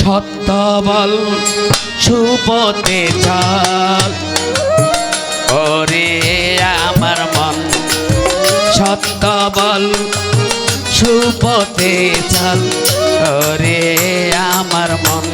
সত্য বল সুপতে চল। ওরে আমার মন সত্যবল সুপতে চল। ওরে আমার মন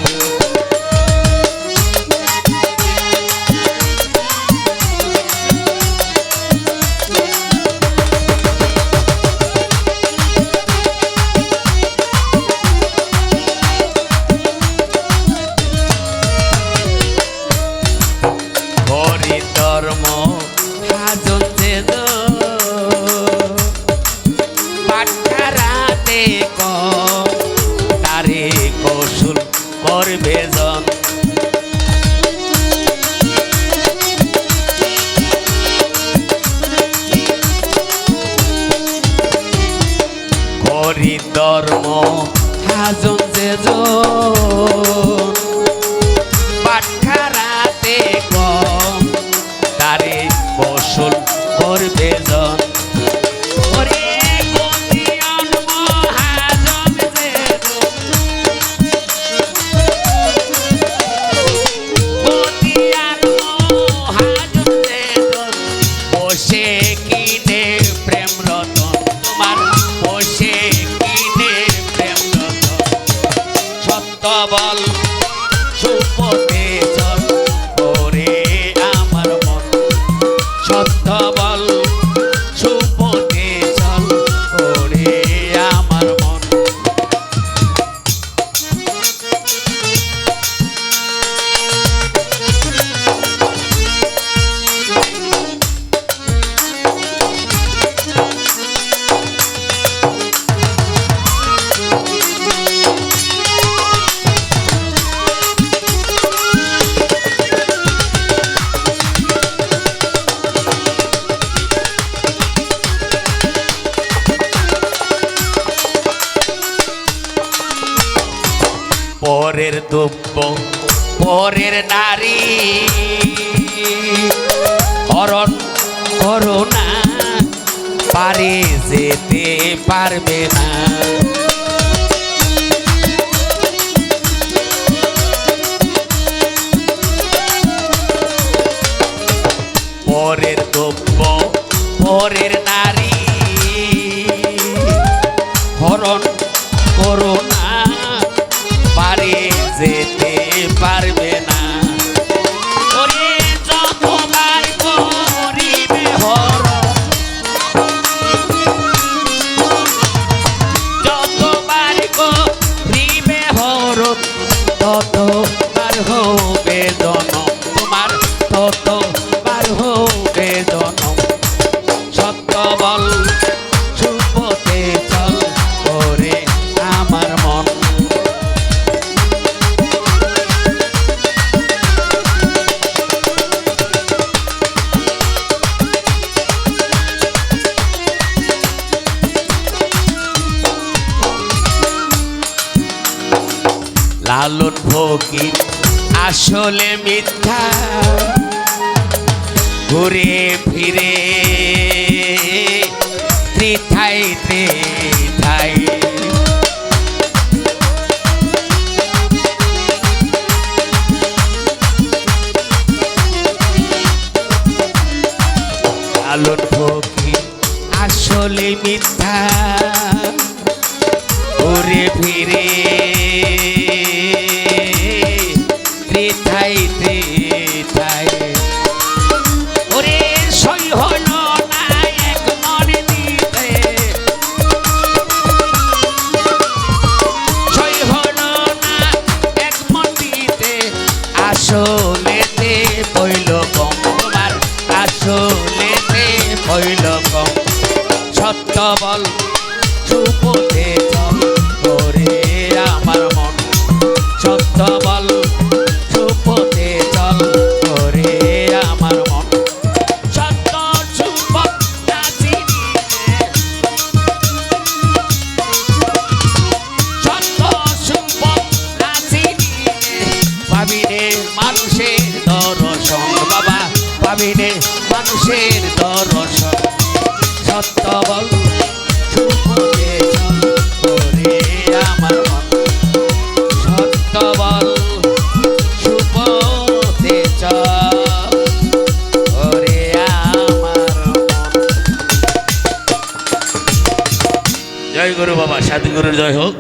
ধর্ম হাজন যে পাঠারাতে কম তারে ফসল করবে বল। পরের দুব্য পরের নারী। হরণ করোনা পারে যেতে পারবে না। পরের দ্রব্য পরের নারী। লালন ফকির আসলে মিথ্যা। ঘুরে ফিরে ত্রিথাই ত্রিথাই লালন ফকির আসলে মিথ্যা। ঘুরে ফিরে ত্রিথাই ত্রিথাই ওরে সই হল না এক দিতে সই হল না এক দিতে আসলেতে পইল কম তোমার আসলেতে পইল কম। সত্য বল সুপথে মানুষের দর্শন সত্য বল জয় গুরু বাবা সাধু গুরুর জয় হোক।